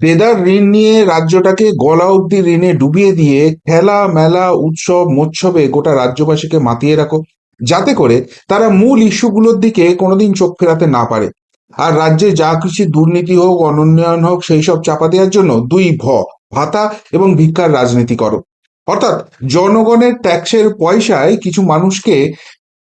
দেদার ঋণ নিয়ে রাজ্যটাকে গলা অব্দি ঋণে ডুবিয়ে দিয়ে খেলা, মেলা, উৎসব, মোৎসবে গোটা রাজ্যবাসীকে মাতিয়ে রাখো। যাতে করে তারা মূল ইস্যুগুলোর দিকে কোনোদিন চোখ ফেরাতে না পারে। আর রাজ্যে যা কিছু দুর্নীতি হোক, অনুন্নয়ন হোক, সেই সব চাপা দেওয়ার জন্য দুই ভ, ভাতা এবং ভিক্ষার রাজনীতি করো। অর্থাৎ জনগণের ট্যাক্সের পয়সায় কিছু মানুষকে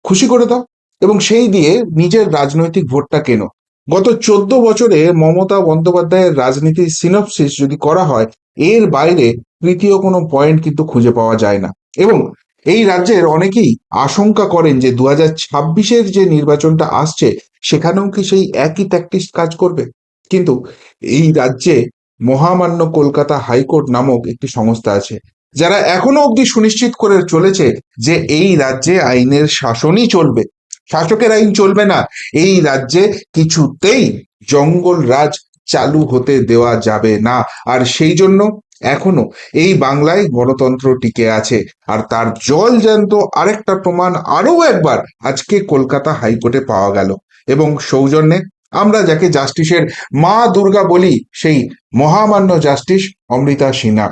খুশি করে দাও এবং সেই দিয়ে নিজের রাজনৈতিক ভোটটা কেনো। গত চোদ্দ বছরে মমতা বন্দ্যোপাধ্যায়ের রাজনীতির সিনপসিস যদি করা হয়, এর বাইরে তৃতীয় কোনো পয়েন্ট কিন্তু খুঁজে পাওয়া যায় না। এবং এই রাজ্যের অনেকেই আশঙ্কা করেন যে দু হাজার ছাব্বিশের যে নির্বাচনটা আসছে, সেখানেও কি সেই একই ট্যাকটিস কাজ করবে? কিন্তু এই রাজ্যে মহামান্য কলকাতা হাইকোর্ট নামক একটি সংস্থা আছে, যারা এখনও অবধি সুনিশ্চিত করে চলেছে যে এই রাজ্যে আইনের শাসনই চলবে। শাসকের আইন চলবে না। এই রাজ্যে কিছুতেই জঙ্গল রাজ চালু হতে দেওয়া যাবে না। আর সেই জন্য এখনও এই বাংলায় গণতন্ত্র টিকে আছে। আর তার জল জ্যান্ত আরেকটা প্রমাণ আরও একবার আজকে কলকাতা হাইকোর্টে পাওয়া গেল। এবং সৌজন্যে আমরা যাকে জাস্টিসের মা দুর্গা বলি, সেই মহামান্য জাস্টিস অমৃতা সিনহা।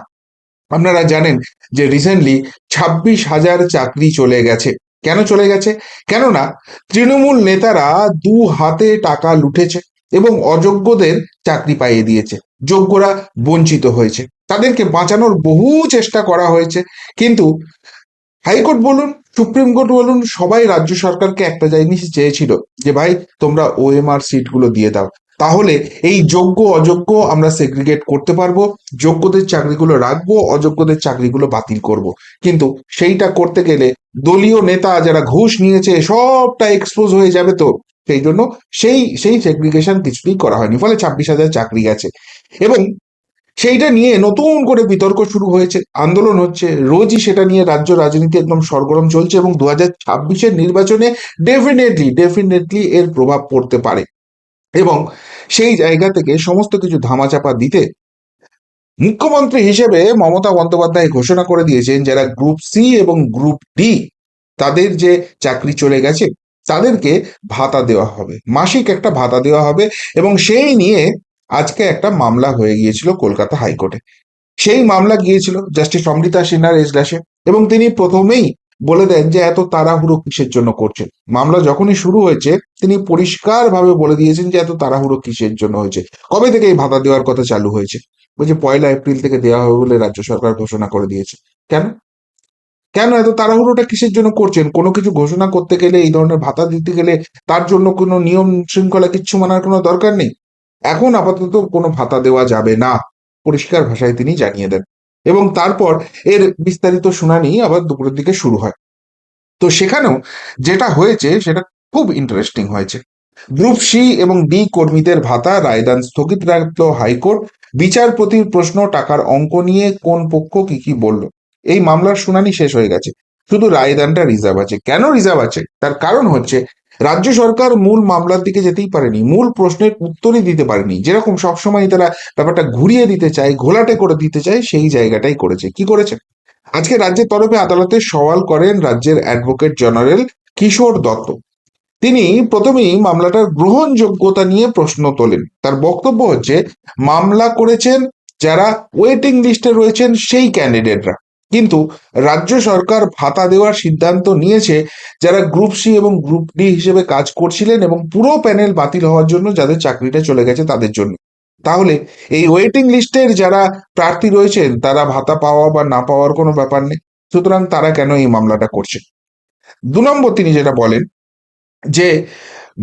আপনারা জানেন যে রিসেন্টলি ছাব্বিশ হাজার চাকরি চলে গেছে। কেন চলে গেছে? কেননা তৃণমূল নেতারা দু হাতে টাকা লুটেছে এবং অযোগ্যদের চাকরি পাইয়ে দিয়েছে। যোগ্যরা বঞ্চিত হয়েছে। তাদেরকে বাঁচানোর বহু চেষ্টা করা হয়েছে। কিন্তু হাইকোর্ট বলুন, সুপ্রিম কোর্ট বলুন, সবাই রাজ্য সরকারকে একটা জিনিস চেয়েছিল যে, ভাই, তোমরা ওএমআর সিটগুলো দিয়ে দাও। তাহলে এই যোগ্য, অযোগ্য আমরা সেগ্রিগেট করতে পারব, যোগ্যদের চাকরিগুলো রাখব, অযোগ্যদের চাকরিগুলো বাতিল করব। কিন্তু সেইটা করতে গেলে দলীয় নেতা যারা ঘুষ নিয়েছে, সবটা এক্সপোজ হয়ে যাবে তো। সেই জন্য সেই সেই সেগ্রিগেশন কিছুতেই করা হয়নি, ফলে ছাব্বিশ হাজার চাকরি গেছে। এবং সেইটা নিয়ে নতুন করে বিতর্ক শুরু হয়েছে, আন্দোলন হচ্ছে, রোজই সেটা নিয়ে রাজ্য রাজনীতি একদম সরগরম চলছে এবং দু হাজার নির্বাচনে ডেফিনেটলি ডেফিনেটলি এর প্রভাব পড়তে পারে। এবং সেই জায়গা থেকে সমস্ত কিছু ধামাচাপা দিতে মুখ্যমন্ত্রী হিসেবে মমতা বন্দ্যোপাধ্যায় ঘোষণা করে দিয়েছেন, যারা গ্রুপ সি এবং গ্রুপ ডি তাদের যে চাকরি চলে গেছে, তাদেরকে ভাতা দেওয়া হবে। মাসিক একটা ভাতা দেওয়া হবে এবং সেই নিয়ে আজকে একটা মামলা হয়ে গিয়েছিল কলকাতা হাইকোর্টে। সেই মামলা গিয়েছিল, জাস্টিস অমৃতা সিনহার এজলাসে এবং তিনি প্রথমেই বলে দেন যে এত তাড়াহুড়ো কিসের জন্য করছেন? মামলা যখনই শুরু হয়েছে, তিনি পরিষ্কারভাবে বলে দিয়েছেন যে এত তাড়াহুড়ো কিসের জন্য হয়েছে। কবে থেকে এই ভাতা দেওয়ার কথা চালু হয়েছে? বলছে পয়লা এপ্রিল থেকে দেওয়া হবে বলে রাজ্য সরকার ঘোষণা করে দিয়েছে। কেন? কেন এত তাড়াহুড়োটা কিসের জন্য করছেন? কোনো কিছু ঘোষণা করতে গেলে, এই ধরনের ভাতা দিতে গেলে তার জন্য কোনো নিয়ম শৃঙ্খলা কিচ্ছু মানার কোনো দরকার নেই? এখন আপাতত কোনো ভাতা দেওয়া যাবে না, পরিষ্কার ভাষায় তিনি জানিয়ে দেন। এবং তারপর এর বিস্তারিত শুনানি আবার দুপুরের দিকে শুরু হয়। তো সেখানেও যেটা হয়েছে, সেটা খুব ইন্টারেস্টিং হয়েছে। গ্রুপ সি এবং ডি কর্মীদের ভাতা রায়দান স্থগিত রাখল হাইকোর্ট। বিচারপতির প্রশ্ন, টাকার অঙ্ক নিয়ে কোন পক্ষ কি কি বলল, এই মামলার শুনানি শেষ হয়ে গেছে। শুধু রায়দানটা রিজার্ভ আছে। কেন রিজার্ভ আছে? তার কারণ হচ্ছে রাজ্য সরকার মূল মামলার দিকে যেতেই পারেনি, মূল প্রশ্নের উত্তরই দিতে পারেনি। যেরকম সবসময় তারা ব্যাপারটা ঘুরিয়ে দিতে চায়, ঘোলাটে করে দিতে চায়, সেই জায়গাটাই করেছে। কি করেছে? আজকে রাজ্যের তরফে আদালতে সওয়াল করেন রাজ্যের অ্যাডভোকেট জেনারেল কিশোর দত্ত। তিনি প্রথমেই মামলাটার গ্রহণযোগ্যতা নিয়ে প্রশ্ন তোলেন। তার বক্তব্য হচ্ছে, মামলা করেছেন, যারা ওয়েটিং লিস্টে রয়েছেন, সেই ক্যান্ডিডেটরা কিন্তু রাজ্য সরকার ভাতা দেওয়ার সিদ্ধান্ত নিয়েছে যারা গ্রুপ সি এবং গ্রুপ ডি হিসেবে কাজ করছিলেন এবং পুরো প্যানেল বাতিল হওয়ার জন্য যাদের চাকরিটা চলে গেছে তাদের জন্য। তাহলে এই ওয়েটিং লিস্টের যারা প্রার্থী রয়েছেন, তারা ভাতা পাওয়া বা না পাওয়ার কোনো ব্যাপার নেই। সুতরাং তারা কেন এই মামলাটা করছে? দু নম্বর তিনি যেটা বলেন, যে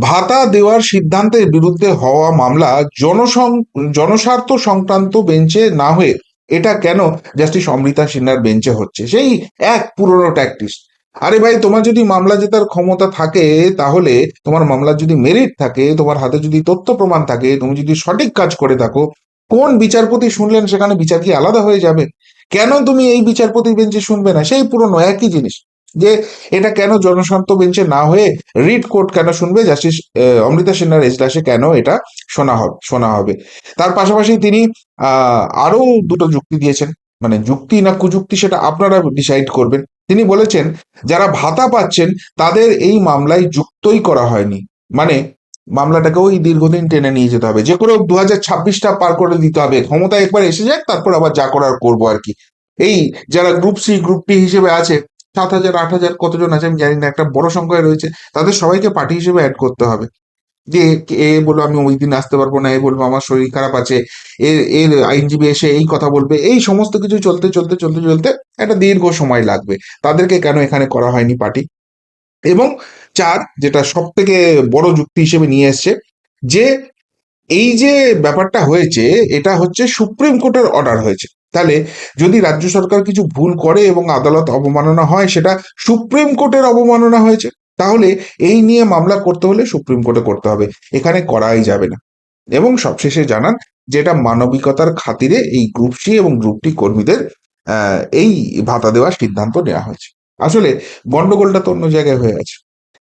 ভাতা দেওয়ার সিদ্ধান্তের বিরুদ্ধে হওয়া মামলা জনসং, জনস্বার্থ সংক্রান্ত বেঞ্চে না হয়ে এটা কেন জাস্টিস অমৃতা সিনহার বেঞ্চে হচ্ছে? সেই এক পুরনো ট্যাকটিস আরে ভাই, তোমার যদি মামলা জেতার ক্ষমতা থাকে, তাহলে তোমার মামলার যদি মেরিট থাকে, তোমার হাতে যদি তথ্য প্রমাণ থাকে, তুমি যদি সঠিক কাজ করে থাকো, কোন বিচারপতি শুনলেন সেখানে বিচার কি আলাদা হয়ে যাবে? কেন তুমি এই বিচারপতি বেঞ্চে শুনবে না? সেই পুরনো একই জিনিস। যে এটা কেন জনস্বার্থ বেঞ্চে না হয়ে রিট কোর্ট কেন শুনবে? জাস্টিস অমৃতা সিনহার এজলাসে কেন এটা শোনা হবে শোনা হবে? তার পাশাপাশি তিনি, আহ আরও দুটো যুক্তি দিয়েছেন। মানে যুক্তি না কুযুক্তি সেটা আপনারা ডিসাইড করবেন। তিনি বলেছেন, যারা ভাতা পাচ্ছেন তাদের এই মামলায় যুক্তই করা হয়নি। মানে মামলাটাকে ওই দীর্ঘদিন টেনে নিয়ে যেতে হবে। যে করে দু হাজার ছাব্বিশটা পার করে দিতে হবে। ক্ষমতা একবার এসে যাক, তারপর আবার যা করার করব আর কি। এই যারা গ্রুপ সি, গ্রুপ টি হিসেবে আছে সাত হাজার, আট হাজার কতজন আছে আমি জানি না, একটা বড় সংখ্যায় রয়েছে। তাদের সবাইকে পার্টি হিসেবে অ্যাড করতে হবে। যে এ বলব আমি ওই দিন আসতে পারব না। এ বলব আমার শরীর খারাপ আছে। এর এর আইনজীবী এসে এই কথা বলবে। এই সমস্ত কিছু চলতে চলতে চলতে চলতে একটা দীর্ঘ সময় লাগবে। তাদেরকে কেন এখানে করা হয়নি পার্টি? এবং চার, যেটা সব থেকে বড় যুক্তি হিসেবে নিয়ে এসছে, যে এই যে ব্যাপারটা হয়েছে, এটা হচ্ছে সুপ্রিম কোর্টের অর্ডার হয়েছে। তাহলে যদি রাজ্য সরকার কিছু ভুল করে এবং আদালত অবমাননা হয়, সেটা সুপ্রিম কোর্টের অবমাননা হয়েছে। তাহলে এই নিয়ে মামলা করতে হলে সুপ্রিম কোর্টে করতে হবে। এখানে করাই যাবে না। এবং সবশেষে জানান যে এটা মানবিকতার খাতিরে এই গ্রুপ সি এবং গ্রুপ টি কর্মীদের এই ভাতা দেওয়ার সিদ্ধান্ত নেওয়া হয়েছে। আসলে গন্ডগোলটা তো অন্য জায়গায় হয়ে আছে।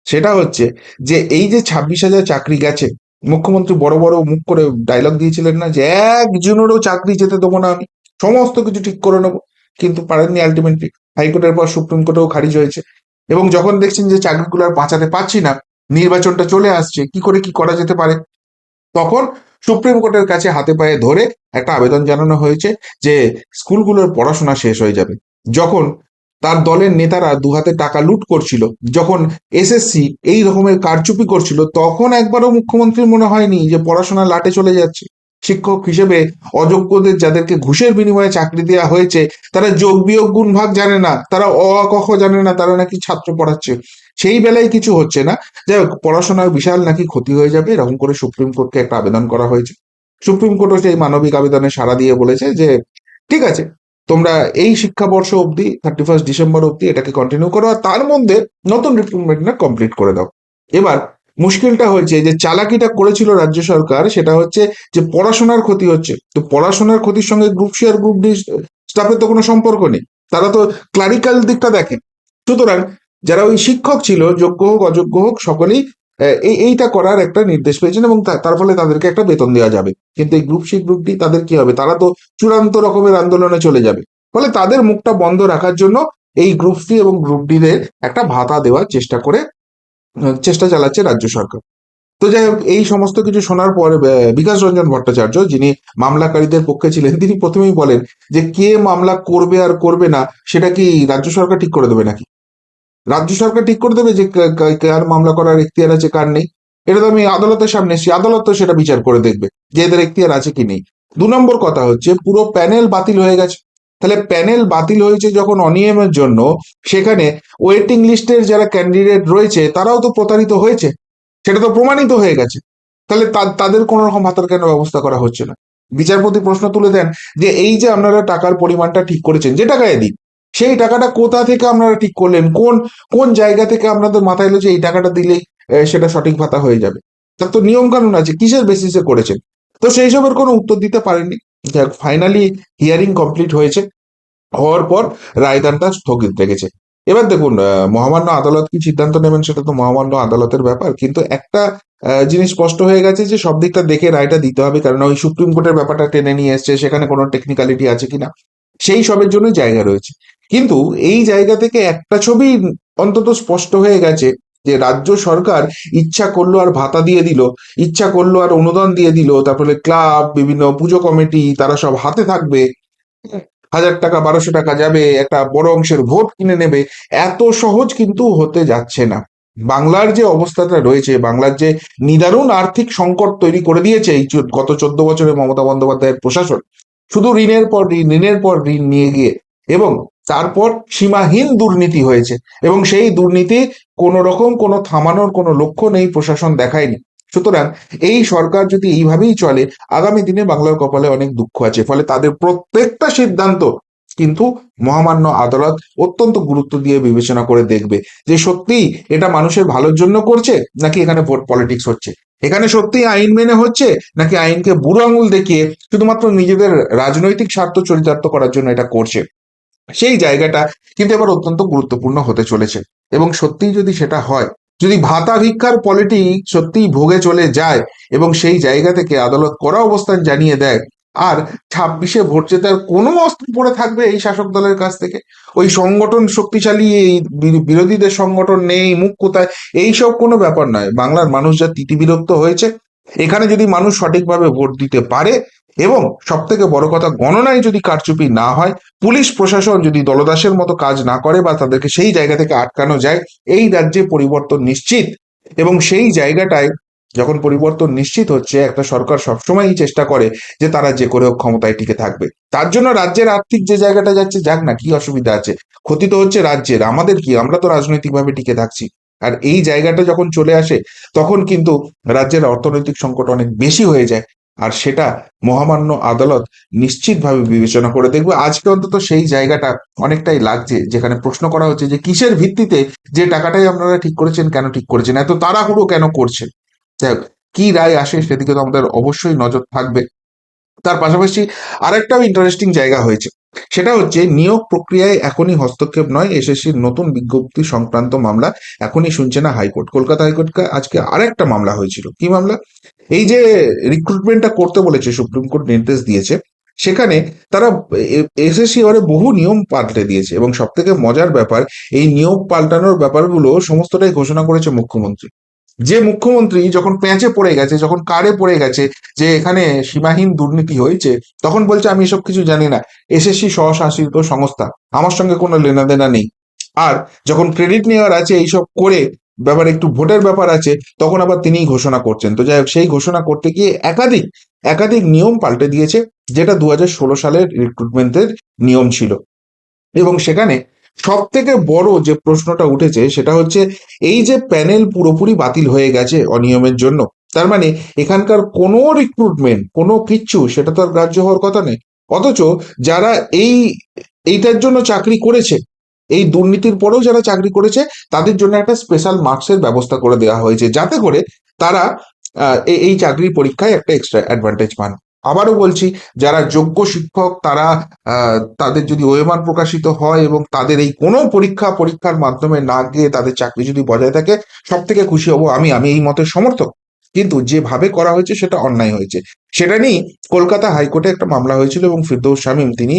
সেটা হচ্ছে যে এই যে ছাব্বিশ হাজার চাকরি গেছে মুখ্যমন্ত্রী বড় বড় মুখ করে ডায়লগ দিয়েছিলেন না যে একজনেরও চাকরি যেতে দেবো না, আমি সমস্ত কিছু ঠিক করে নেব। কিন্তু পারেননি আলটিমেটলি হাইকোর্টের পর সুপ্রিম কোর্টেও খারিজ হয়েছে। এবং যখন দেখছেন যে চাকরিগুলো আর বাঁচাতে পারছি না, নির্বাচনটা চলে আসছে, কি করে কি করা যেতে পারে? তখন সুপ্রিম কোর্টের কাছে হাতে পায়ে ধরে একটা আবেদন জানানো হয়েছে যে স্কুলগুলোর পড়াশোনা শেষ হয়ে যাবে। যখন তার দলের নেতারা দু হাতে টাকা লুট করছিল। যখন এসএসসি এই রকমের কারচুপি করছিল, তখন একবারও মুখ্যমন্ত্রীর মনে হয়নি যে পড়াশোনা লাটে চলে যাচ্ছে। শিক্ষক হিসেবে অযোগ্যদের যাদেরকে ঘুষের বিনিময়ে চাকরি দেওয়া হয়েছে, তারা যোগ বিয়োগ গুণ ভাগ জানে না, তারা অ জানে না, তারা নাকি ছাত্র পড়াচ্ছে। সেই বেলায় কিছু হচ্ছে না। যাই হোক, পড়াশোনার বিশাল নাকি ক্ষতি হয়ে যাবে, এরকম করে সুপ্রিম কোর্টকে একটা আবেদন করা হয়েছে। সুপ্রিম কোর্টও সেই মানবিক আবেদনে সাড়া দিয়ে বলেছে যে, ঠিক আছে তোমরা এই শিক্ষাবর্ষ অবধি থার্টি ফার্স্ট ডিসেম্বর অবধি এটাকে কন্টিনিউ করো আর তার মধ্যে নতুন রিক্রুটমেন্টটা কমপ্লিট করে দাও। এবার মুশকিলটা হয়েছে যে চালাকিটা করেছিল রাজ্য সরকার, সেটা হচ্ছে যে পড়াশোনার ক্ষতি হচ্ছে। তো পড়াশোনার ক্ষতির সঙ্গে গ্রুপ আর গ্রুপ ডি স্টাফের তো কোনো সম্পর্ক নেই। তারা তো ক্লারিক্যাল দিকটা দেখে। সুতরাং যারা ওই শিক্ষক ছিল, যোগ্য হোক, অযোগ্য হোক, সকলেই এই, এইটা করার একটা নির্দেশ পেয়েছেন এবং তার ফলে তাদেরকে একটা বেতন দেওয়া যাবে। কিন্তু এই গ্রুপ সি গ্রুপ ডি তাদের কি হবে? তারা তো চূড়ান্ত রকমের আন্দোলনে চলে যাবে। ফলে তাদের মুখটা বন্ধ রাখার জন্য এই গ্রুপ সি এবং গ্রুপ ডি দের একটা ভাতা দেওয়ার চেষ্টা করে চেষ্টা চালাচ্ছে রাজ্য সরকার। তো যাই হোক, এই সমস্ত কিছু শোনার পর বিকাশ রঞ্জন ভট্টাচার্য, যিনি মামলাকারীদের পক্ষে ছিলেন, তিনি প্রথমেই বলেন যে, কে মামলা করবে আর করবে না, সেটা কি রাজ্য সরকার ঠিক করে দেবে নাকি? রাজ্য সরকার ঠিক করে দেবে যে কার মামলা করার এখতিয়ার আছে, কার নেই? এটা তো আমি আদালতের সামনে এসেছি, আদালত তো সেটা বিচার করে দেখবে যে এদের এখতিয়ার আছে কি নেই। দু নম্বর কথা হচ্ছে, পুরো প্যানেল বাতিল হয়ে গেছে। তাহলে প্যানেল বাতিল হয়েছে যখন অনিয়মের জন্য, সেখানে ওয়েটিং লিস্টের যারা ক্যান্ডিডেট রয়েছে, তারাও তো প্রতারিত হয়েছে। সেটা তো প্রমাণিত হয়ে গেছে। তাহলে তাদের কোনো রকম হাতার কেন ব্যবস্থা করা হচ্ছে না। বিচারপতি প্রশ্ন তুলে দেন যে, এই যে আপনারা টাকার পরিমাণটা ঠিক করেছেন, যে টাকায় দিন সেই টাকাটা কোথা থেকে আপনারা ঠিক করলেন? কোন কোন জায়গা থেকে আপনাদের মাথায় এলো যে এই টাকাটা দিলেই সেটা সঠিক ভাতা হয়ে যাবে? তার তো নিয়ম কানুন আছে, কিসের বেসিসে করেছেন? তো সেই সবের কোনো উত্তর দিতে পারেননি। ফাইনালি হিয়ারিং কমপ্লিট হয়েছে। হওয়ার পর রায়দানটা স্থগিত রেখেছে। এবার দেখুন মহামান্য আদালত কি সিদ্ধান্ত নেবেন সেটা তো মহামান্য আদালতের ব্যাপার। কিন্তু একটা জিনিস স্পষ্ট হয়ে গেছে যে সব দিকটা দেখে রায়টা দিতে হবে। কারণ ওই সুপ্রিম কোর্টের ব্যাপারটা টেনে নিয়ে এসছে, সেখানে কোনো টেকনিক্যালিটি আছে কিনা? সেই সবের জন্য জায়গা রয়েছে। কিন্তু এই জায়গা থেকে একটা ছবি অন্তত স্পষ্ট হয়ে গেছে যে রাজ্য সরকার ইচ্ছা করল আর ভাতা দিয়ে দিল, ইচ্ছা করল আর অনুদান দিয়ে দিল, তারপরে ক্লাব, বিভিন্ন পুজো কমিটি, তারা সব হাতে থাকবে। হাজার টাকা, বারোশো টাকা যাবে, একটা বড় অংশের ভোট কিনে নেবে। এত সহজ কিন্তু হতে যাচ্ছে না। বাংলার যে অবস্থাটা রয়েছে, বাংলার যে নিদারুণ আর্থিক সংকট তৈরি করে দিয়েছে এই গত চোদ্দ বছরে মমতা বন্দ্যোপাধ্যায়ের প্রশাসন, শুধু ঋণের পর ঋণ, ঋণের পর ঋণ নিয়ে গিয়ে। এবং তারপর সীমাহীন দুর্নীতি হয়েছে এবং সেই দুর্নীতি কোনো রকম কোনো থামানোর কোনো লক্ষ্য নেই, প্রশাসন দেখায়নি। সুতরাং এই সরকার যদি এইভাবেই চলে, আগামী দিনে বাংলার কপালে অনেক দুঃখ আছে, ফলে তাদের প্রত্যেকটা সিদ্ধান্ত কিন্তু মহামান্য আদালত অত্যন্ত গুরুত্ব দিয়ে বিবেচনা করে দেখবে যে সত্যি এটা মানুষের ভালোর জন্য করছে নাকি এখানে ভোট পলিটিক্স হচ্ছে? এখানে সত্যি আইন মেনে হচ্ছে নাকি আইনকে বুড়ো আঙুল দেখিয়ে শুধুমাত্র নিজেদের রাজনৈতিক স্বার্থ চরিতার্থ করার জন্য এটা করছে? সেই জায়গাটা কিন্তু এবার অত্যন্ত গুরুত্বপূর্ণ হতে চলেছে। এবং সত্যিই যদি সেটা হয়, যদি ভাতা ভিক্ষার পলিটি সত্যিই ভোগে চলে যায় এবং সেই জায়গা থেকে আদালত করা অবস্থান জানিয়ে দেয়, আর ছাব্বিশে ভোট জেতার কোনো অস্ত্র পড়ে থাকবে এই শাসক দলের কাছ থেকে? ওই সংগঠন শক্তিশালী, এই বিরোধীদের সংগঠন নেই, মুখ কোথায়? এইসব কোনো ব্যাপার নয়। বাংলার মানুষ যা তিতিবিরক্ত হয়েছে, এখানে যদি মানুষ সঠিকভাবে ভোট দিতে পারে এবং সব থেকে বড় কথা, গণনায় যদি কারচুপি না হয়, পুলিশ প্রশাসন যদি দলদাসের মতো কাজ না করে বা তাদেরকে সেই জায়গা থেকে আটকানো যায়, এই রাজ্যে পরিবর্তন নিশ্চিত। এবং সেই জায়গাটায় যখন পরিবর্তন নিশ্চিত হচ্ছে, একটা সরকার সবসময়ই চেষ্টা করে যে তারা যে করে ক্ষমতায় টিকে থাকবে। তার জন্য রাজ্যের আর্থিক যে জায়গাটা যাচ্ছে, যাক না, কি অসুবিধা আছে। ক্ষতি তো হচ্ছে রাজ্যের। আমাদের কি? আমরা তো রাজনৈতিকভাবে টিকে থাকছি। আর এই জায়গাটা যখন চলে আসে, তখন কিন্তু রাজ্যের অর্থনৈতিক সংকট অনেক বেশি হয়ে যায়। আর সেটা মহামান্য আদালত নিশ্চিতভাবে বিবেচনা করে দেখবে। আজকে অন্তত সেই জায়গাটা অনেকটাই লাগছে, যেখানে প্রশ্ন করা হচ্ছে যে কিসের ভিত্তিতে যে টাকাটাই আপনারা ঠিক করেছেন, কেন ঠিক করেছেন, এত তাড়াহুড়ো কেন করছেন? যাই কি রায় আসে সেদিকে তো আমাদের অবশ্যই নজর থাকবে। তার পাশাপাশি আরেকটাও ইন্টারেস্টিং জায়গা হয়েছে, সেটা হচ্ছে নিয়োগ প্রক্রিয়ায় এখনই হস্তক্ষেপ নয়, এসএসসির নতুন বিজ্ঞপ্তি সংক্রান্ত মামলা এখনই শুনছে না হাইকোর্ট। কলকাতা হাইকোর্টকে আজকে আরেকটা মামলা হয়েছিল। কি মামলা? এই যে রিক্রুটমেন্টটা করতে বলেছে, সুপ্রিম কোর্ট নির্দেশ দিয়েছে, সেখানে তারা এসএসসি এবারে বহু নিয়ম পাল্টে দিয়েছে এবং সব থেকে মজার ব্যাপার, এই নিয়ম পাল্টানোর ব্যাপারগুলো সমস্তটাই ঘোষণা করেছে মুখ্যমন্ত্রী। যে মুখ্যমন্ত্রী যখন প্যাঁচে পড়ে গেছে, যখন কারে পড়ে গেছে, যে এখানে সীমাহীন দুর্নীতি হয়েছে, তখন বলছে, আমি এসব কিছু জানি না। এসএসসি স্বশাসিত সংস্থা, আমার সঙ্গে কোনো লেনাদেনা নেই। আর যখন ক্রেডিট নেওয়ার আছে, এইসব করে ব্যাপার একটু ভোটের ব্যাপার আছে, তখন আবার তিনিই ঘোষণা করছেন। তো যাই হোক, সেই ঘোষণা করতে গিয়ে একাধিক একাধিক নিয়ম পাল্টে দিয়েছে, যেটা দু হাজার ষোলো সালের রিক্রুটমেন্টের নিয়ম ছিল। এবং সেখানে সব থেকে বড় যে প্রশ্নটা উঠেছে, সেটা হচ্ছে এই যে প্যানেল পুরোপুরি বাতিল হয়ে গেছে অনিয়মের জন্য, তার মানে এখানকার কোনো রিক্রুটমেন্ট কোনো কিচ্ছু, সেটা তো আর গ্রাহ্য হওয়ার কথা নেই অথচ যারা এই, এইটার জন্য চাকরি করেছে এই দুর্নীতির পরেও যারা চাকরি করেছে, তাদের জন্য একটা স্পেশাল মার্কসের ব্যবস্থা করে দেওয়া হয়েছে। যাতে করে তারা এই- চাকরির পরীক্ষায় একটা এক্সট্রা অ্যাডভান্টেজ পান। আবারও বলছি, যারা যোগ্য শিক্ষক, তারা তাদের যদি ওয়েমার প্রকাশিত হয় এবং তাদের এই কোনো পরীক্ষা, পরীক্ষার মাধ্যমে না গিয়ে তাদের চাকরি যদি বজায় থাকে সব থেকে খুশি হব আমি। আমি এই মতের সমর্থক। কিন্তু যেভাবে করা হয়েছে সেটা অন্যায় হয়েছে। সেটা নিয়ে কলকাতা হাইকোর্টে একটা মামলা হয়েছিল এবং ফিরদৌস শামীম তিনি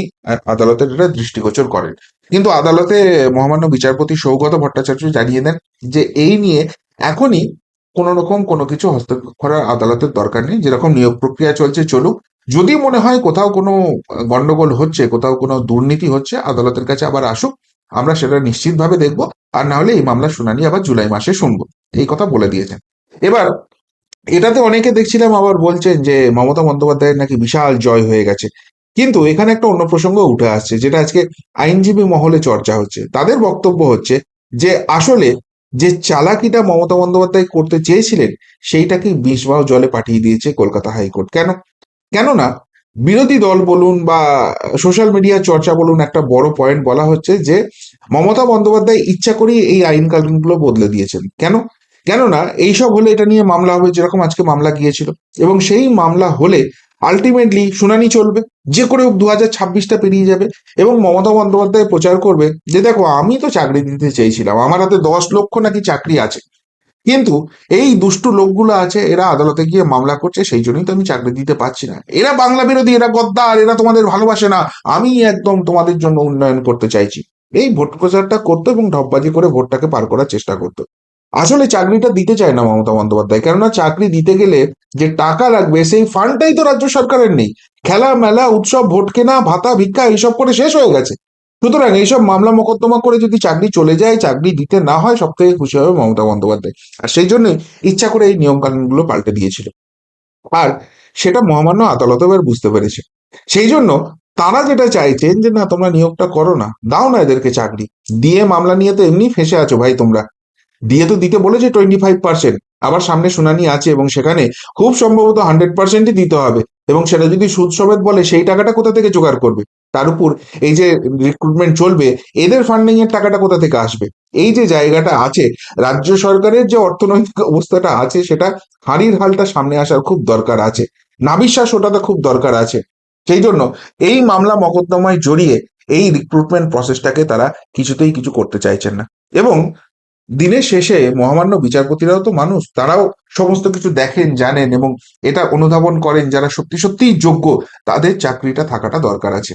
আদালতের এটা দৃষ্টিগোচর করেন। কিন্তু আদালতে মহামান্য বিচারপতি সৌগত ভট্টাচার্য জানিয়ে দেন যে এই নিয়ে এখনই কোনো রকম কোনো কিছু হস্তক্ষেপ করার আদালতের দরকার নেই, যেরকম নিয়োগ প্রক্রিয়া চলছে, চলুক। যদি মনে হয় কোথাও কোনো গন্ডগোল হচ্ছে, কোথাও কোনো দুর্নীতি হচ্ছে, আদালতের কাছে আবার আসুক, আমরা সেটা নিশ্চিতভাবে দেখব। আর না হলে এই মামলার শুনানি আবার জুলাই মাসে শুনব। এই কথা বলে দিয়েছেন। এবার এটাতে অনেকে দেখছিলাম আবার বলছেন যে মমতা বন্দ্যোপাধ্যায়ের নাকি বিশাল জয় হয়ে গেছে। কিন্তু এখানে একটা অন্য প্রসঙ্গ উঠে আসছে, যেটা আজকে আইনজীবী মহলে চর্চা হচ্ছে। তাদের বক্তব্য হচ্ছে যে আসলে যে চালাকিটা মমতা বন্দ্যোপাধ্যায় করতে চেয়েছিলেন সেইটাকে বিষবাও জলে পাঠিয়ে দিয়েছে কলকাতা হাইকোর্ট? কেন? কেননা বিরোধী দল বলুন বা সোশ্যাল মিডিয়া চর্চা বলুন, একটা বড় পয়েন্ট বলা হচ্ছে যে মমতা বন্দ্যোপাধ্যায় ইচ্ছা করেই এই আইন কানুনগুলো বদলে দিয়েছেন। কেন? কেননা এইসব হলে এটা নিয়ে মামলা হবে, যেরকম আজকে মামলা গিয়েছিল। এবং সেই মামলা হলে আলটিমেটলি শুনানি চলবে, যে করে হোক দু হাজার ছাব্বিশটা পেরিয়ে যাবে এবং মমতা বন্দ্যোপাধ্যায় প্রচার করবে যে দেখো, আমি তো চাকরি দিতে চেয়েছিলাম, আমার হাতে দশ লক্ষ নাকি চাকরি আছে। কিন্তু এই দুষ্টু লোকগুলো আছে, এরা আদালতে গিয়ে মামলা করছে, সেই জন্যই তো আমি চাকরি দিতে পারছি না। এরা বাংলা বিরোধী, এরা গদ্দার, এরা তোমাদের ভালোবাসে না, আমি একদম তোমাদের জন্য উন্নয়ন করতে চাইছি। এই ভোট প্রচারটা করতো এবং ঢপবাজি করে ভোটটাকে পার করার চেষ্টা করতো। আসলে চাকরিটা দিতে চায় না মমতা বন্দ্যোপাধ্যায়। কেননা চাকরি দিতে গেলে যে টাকা লাগবে, সেই ফান্ডটাই তো রাজ্য সরকারের নেই। খেলা, মেলা, উৎসব, ভোট কেনা, ভাতা, ভিক্ষা, এইসব করে শেষ হয়ে গেছে। সুতরাং এইসব মামলা মোকদ্দমা করে যদি চাকরি চলে যায়, চাকরি দিতে না হয়, সব থেকে খুশি হবে মমতা বন্দ্যোপাধ্যায়। আর সেই জন্যই ইচ্ছা করে এই নিয়ম কানুনগুলো পাল্টে দিয়েছিল। আর সেটা মহামান্য আদালত এবার বুঝতে পেরেছে। সেই জন্য তারা যেটা চাইছেন যে, না, তোমরা নিয়োগটা করো না, দাও না এদেরকে চাকরি। দিয়ে মামলা নিয়ে তো এমনি ফেসে আছো ভাই তোমরা। দিয়ে তো দিতে বলেছে টোয়েন্টি ফাইভ পার্সেন্ট আবার সামনে শুনানি আছে এবং সেখানে খুব সম্ভবত হান্ড্রেড পার্সেন্টই দিতে হবে। এবং সেটা যদি সুদ সমেত বলে, সেই টাকাটা কোথা থেকে জোগাড় করবে? তার উপর এই যে রিক্রুটমেন্ট চলবে, এদের ফান্ডিং এর টাকাটা কোথা থেকে আসবে? এই যে জায়গাটা আছে, রাজ্য সরকারের যে অর্থনৈতিক অবস্থাটা আছে, সেটা হাঁড়ির হালটা সামনে আসার খুব দরকার আছে। না নাবিশ্বাস ওটাতে খুব দরকার আছে। সেই জন্য এই মামলা মকদ্দমায় জড়িয়ে এই রিক্রুটমেন্ট প্রসেসটাকে তারা কিছুতেই কিছু করতে চাইছেন না। এবং দিনের শেষে মহামান্য বিচারপতিরাও তো মানুষ, তারাও সমস্ত কিছু দেখেন, জানেন এবং এটা অনুধাবন করেন যারা সত্যি সত্যিই যোগ্য, তাদের চাকরিটা থাকাটা দরকার আছে।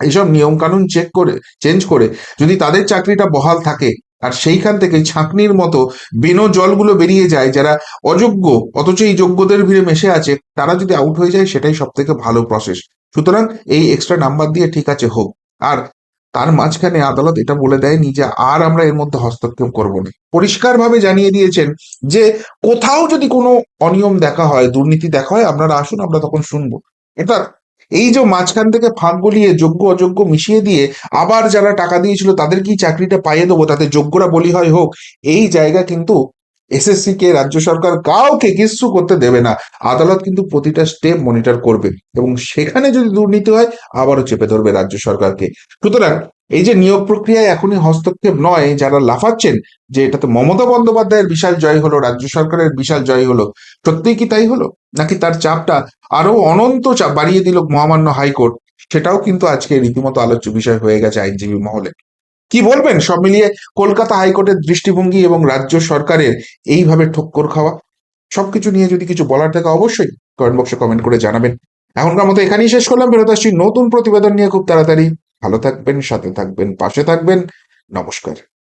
এইসব নিয়ম কানুন চেক করে চেঞ্জ করে যদি তাদের চাকরিটা বহাল থাকে, আর সেইখান থেকে ছাঁকনির মতো বেনো জলগুলো বেরিয়ে যায় যারা অযোগ্য, অথচ এই যোগ্যদের ভিড়ে মেশে আছে, তারা যদি আউট হয়ে যায়, সেটাই সব থেকে ভালো প্রসেস সুতরাং এই এক্সট্রা নাম্বার দিয়ে ঠিক আছে, হোক। আর তার মাঝখানে আদালত এটা বলে দেয়নি যে আর আমরা এর মধ্যে হস্তক্ষেপ করব না। পরিষ্কারভাবে জানিয়ে দিয়েছেন যে কোথাও যদি কোনো অনিয়ম দেখা হয়, দুর্নীতি দেখা হয়, আপনারা আসুন, আমরা তখন শুনব। এটা এই যে মাঝখান থেকে ফাঁক গলিয়ে যোগ্য, অযোগ্য মিশিয়ে দিয়ে আবার যারা টাকা দিয়েছিল তাদেরকেই চাকরিটা পাইয়ে দেবো? তাতে যোগ্যরা বলি হয় হোক, এই জায়গা কিন্তু এসএসসি কে রাজ্য সরকার কাউকে কিচ্ছু করতে দেবে না। আদালত কিন্তু প্রতিটা স্টেপ মনিটর করবে এবং সেখানে যদি দুর্নীতি হয়, আবারও চেপে ধরবে রাজ্য সরকারকে। সুতরাং এই যে নিয়োগ প্রক্রিয়ায় এখনই হস্তক্ষেপ নয়, যারা লাফাচ্ছেন যে এটাতে মমতা বন্দ্যোপাধ্যায়ের বিশাল জয় হলো, রাজ্য সরকারের বিশাল জয় হলো, সত্যিই কি তাই হলো? নাকি তার চাপটা আরও অনন্ত চাপ বাড়িয়ে দিল মহামান্য হাইকোর্ট? সেটাও কিন্তু আজকে রীতিমতো আলোচ্য বিষয় হয়ে গেছে আইনজীবী মহলে। কি বলবেন? সব মিলিয়ে কলকাতা হাইকোর্টের দৃষ্টিভঙ্গি এবং রাজ্য সরকারের এইভাবে ঠক্কর খাওয়া, সবকিছু নিয়ে যদি কিছু বলার থাকে অবশ্যই কমেন্ট বক্সে কমেন্ট করে জানাবেন। এখনকার মতো এখানেই শেষ করলাম। ফেরত আসছি নতুন প্রতিবেদন নিয়ে। খুব তাড়াতাড়ি। ভালো থাকবেন, সাথে থাকবেন, পাশে থাকবেন। নমস্কার।